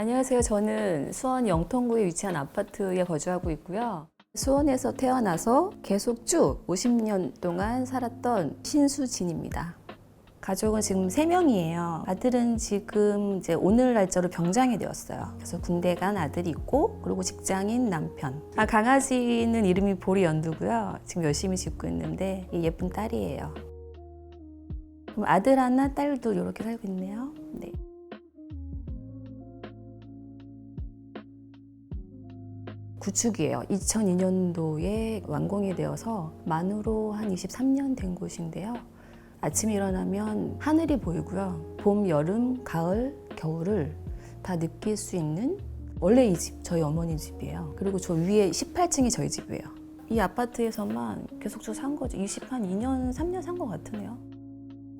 안녕하세요. 저는 수원 영통구에 위치한 아파트에 거주하고 있고요. 수원에서 태어나서 계속 쭉 50년 동안 살았던 신수진입니다. 가족은 지금 세명이에요 아들은 지금 이제 오늘 날짜로 병장이 되었어요. 그래서 군대 간 아들이 있고, 그리고 직장인 남편. 아, 강아지는 이름이 보리 연두고요. 지금 열심히 짓고 있는데, 이 예쁜 딸이에요. 그럼 아들 하나, 딸도 이렇게 살고 있네요. 네. 구축이에요. 2002년도에 완공이 되어서 만으로 한 23년 된 곳인데요. 아침에 일어나면 하늘이 보이고요. 봄, 여름, 가을, 겨울을 다 느낄 수 있는 원래 이 집 저희 어머니 집이에요. 그리고 저 위에 18층이 저희 집이에요. 이 아파트에서만 계속 저산 거죠. 20 한 2년, 3년 산 것 같으네요.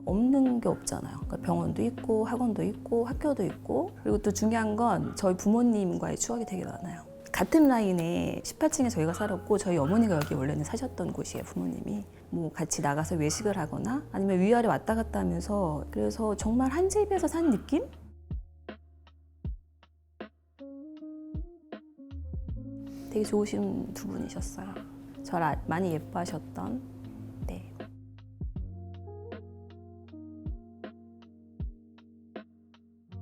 없는 게 없잖아요. 그러니까 병원도 있고 학원도 있고 학교도 있고 그리고 또 중요한 건 저희 부모님과의 추억이 되게 많아요. 같은 라인에 18층에 저희가 살았고 저희 어머니가 여기 원래는 사셨던 곳이에요 부모님이 뭐 같이 나가서 외식을 하거나 아니면 위아래 왔다 갔다 하면서 그래서 정말 한 집에서 산 느낌? 되게 좋으신 두 분이셨어요. 저를 아- 많이 예뻐하셨던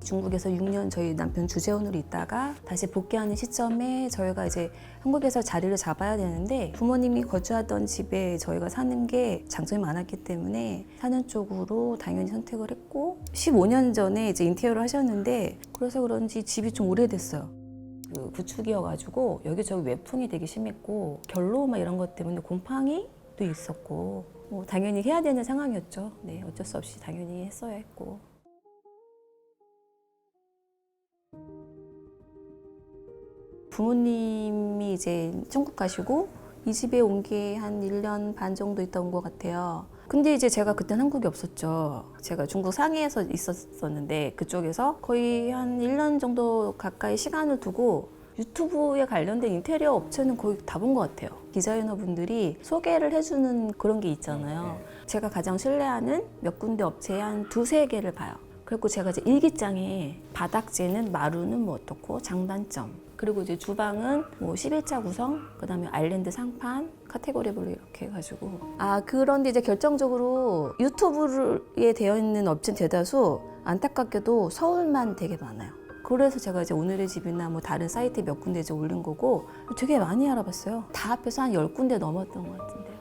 중국에서 6년 저희 남편 주재원으로 있다가 다시 복귀하는 시점에 저희가 이제 한국에서 자리를 잡아야 되는데 부모님이 거주하던 집에 저희가 사는 게 장점이 많았기 때문에 사는 쪽으로 당연히 선택을 했고 15년 전에 이제 인테리어를 하셨는데 그래서 그런지 집이 좀 오래됐어요. 그 구축이어가지고 여기저기 외풍이 되게 심했고 결로 막 이런 것 때문에 곰팡이 도 있었고 뭐 당연히 해야 되는 상황이었죠. 네, 어쩔 수 없이 당연히 했어야 했고. 부모님이 이제 중국 가시고 이 집에 온 게 한 1년 반 정도 있던 것 같아요. 근데 이제 제가 그땐 한국에 없었죠. 제가 중국 상해에서 있었었는데 그쪽에서 거의 한 1년 정도 가까이 시간을 두고 유튜브에 관련된 인테리어 업체는 거의 다 본 것 같아요. 디자이너분들이 소개를 해주는 그런 게 있잖아요. 제가 가장 신뢰하는 몇 군데 업체에 한 두세 개를 봐요. 그리고 제가 이제 일기장에 바닥재는 마루는 뭐 어떻고 장단점 그리고 이제 주방은 뭐 11자 구성 그 다음에 아일랜드 상판 카테고리별로 이렇게 해가지고 아 그런데 이제 결정적으로 유튜브에 되어 있는 업체는 대다수 안타깝게도 서울만 되게 많아요. 그래서 제가 이제 오늘의 집이나 뭐 다른 사이트에 몇 군데 이제 올린 거고 되게 많이 알아봤어요. 다 합해서 한 10군데 넘었던 것 같은데요.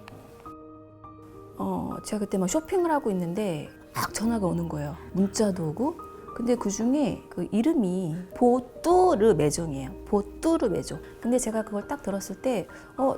어, 제가 그때 막 쇼핑을 하고 있는데 막 전화가 오는 거예요. 문자도 오고. 근데 그 중에 그 이름이 보뚜르 매종이에요. 보뚜르 매종. 근데 제가 그걸 딱 들었을 때, 어,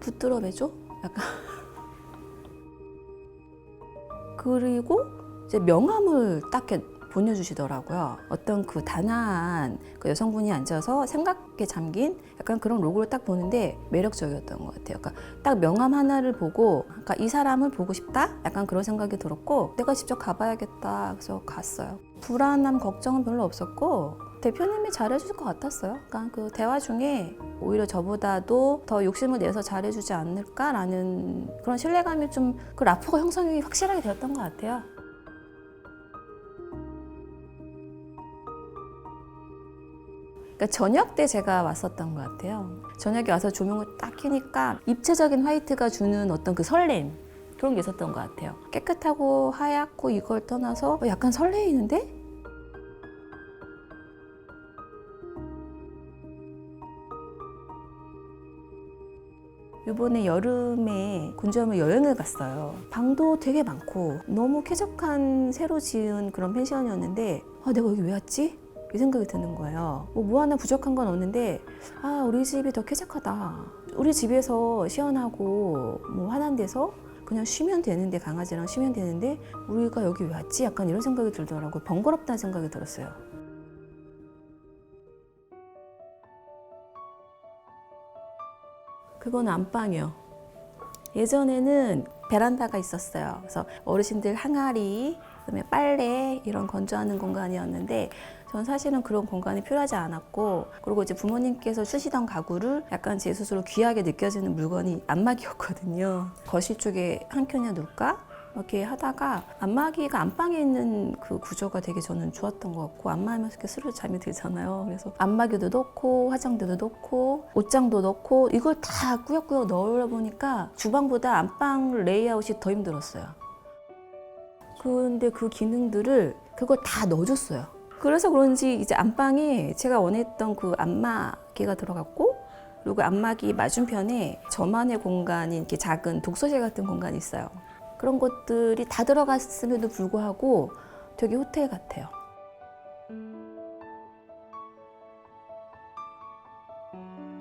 붙들어 매종? 약간. 그리고 이제 명함을 딱 이렇게 보내주시더라고요. 어떤 그 단아한 그 여성분이 앉아서 생각에 잠긴 약간 그런 로고를 딱 보는데 매력적이었던 것 같아요. 그러니까 딱 명함 하나를 보고, 그러니까 이 사람을 보고 싶다? 약간 그런 생각이 들었고, 내가 직접 가봐야겠다. 그래서 갔어요. 불안함, 걱정은 별로 없었고, 대표님이 잘해줄 것 같았어요. 그러니까 그 대화 중에 오히려 저보다도 더 욕심을 내서 잘해주지 않을까라는 그런 신뢰감이 좀 그 라포가 형성이 확실하게 되었던 것 같아요. 그러니까 저녁 때 제가 왔었던 것 같아요. 저녁에 와서 조명을 딱 켜니까 입체적인 화이트가 주는 어떤 그 설렘 그런 게 있었던 것 같아요. 깨끗하고 하얗고 이걸 떠나서 어, 약간 설레이는데? 이번에 여름에 곤지암을 여행을 갔어요. 방도 되게 많고 너무 쾌적한 새로 지은 그런 펜션이었는데 아, 내가 여기 왜 왔지? 이 생각이 드는 거예요. 뭐, 뭐 하나 부족한 건 없는데 아 우리 집이 더 쾌적하다. 우리 집에서 시원하고 뭐 환한 데서 그냥 쉬면 되는데 강아지랑 쉬면 되는데 우리가 여기 왜 왔지? 약간 이런 생각이 들더라고요. 번거롭다는 생각이 들었어요. 그건 안방이요. 예전에는 베란다가 있었어요. 그래서 어르신들 항아리, 그다음에 빨래 이런 건조하는 공간이었는데 전 사실은 그런 공간이 필요하지 않았고 그리고 이제 부모님께서 쓰시던 가구를 약간 제 스스로 귀하게 느껴지는 물건이 안막이었거든요. 거실 쪽에 한 켠에 놓을까? 이렇게 하다가 안마기가 안방에 있는 그 구조가 되게 저는 좋았던 것 같고 안마하면서 이렇게 스르르 잠이 들잖아요. 그래서 안마기도 넣고 화장대도 넣고 옷장도 넣고 이걸 다 꾸역꾸역 넣으려 보니까 주방보다 안방 레이아웃이 더 힘들었어요. 근데 그 기능들을 그걸 다 넣어줬어요. 그래서 그런지 이제 안방에 제가 원했던 그 안마기가 들어갔고 그리고 안마기 맞은편에 저만의 공간인 이렇게 작은 독서실 같은 공간이 있어요. 그런 것들이 다 들어갔음에도 불구하고 되게 호텔 같아요.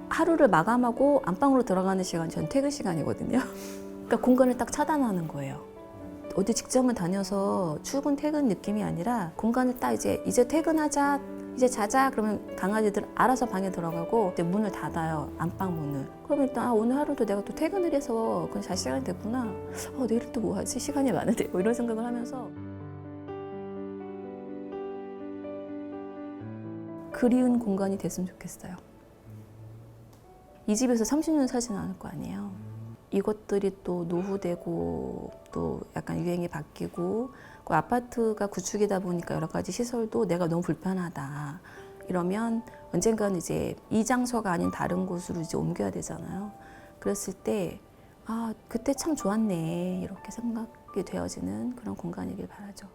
하루를 마감하고 안방으로 들어가는 시간 전 퇴근 시간이거든요. 그러니까 공간을 딱 차단하는 거예요. 어디 직장을 다녀서 출근 퇴근 느낌이 아니라 공간을 딱 이제 이제 퇴근하자 이제 자자 그러면 강아지들 알아서 방에 들어가고 이제 문을 닫아요 안방 문을. 그러면 일단 아, 오늘 하루도 내가 또 퇴근을 해서 그냥 잘 시간이 됐구나. 어, 내일 또 뭐 하지? 시간이 많은데? 뭐 이런 생각을 하면서. 그리운 공간이 됐으면 좋겠어요. 이 집에서 30년 살지는 않을 거 아니에요 이것들이 또 노후되고 또 약간 유행이 바뀌고 그 아파트가 구축이다 보니까 여러 가지 시설도 내가 너무 불편하다 이러면 언젠가는 이제 이 장소가 아닌 다른 곳으로 이제 옮겨야 되잖아요. 그랬을 때 아, 그때 참 좋았네 이렇게 생각이 되어지는 그런 공간이길 바라죠.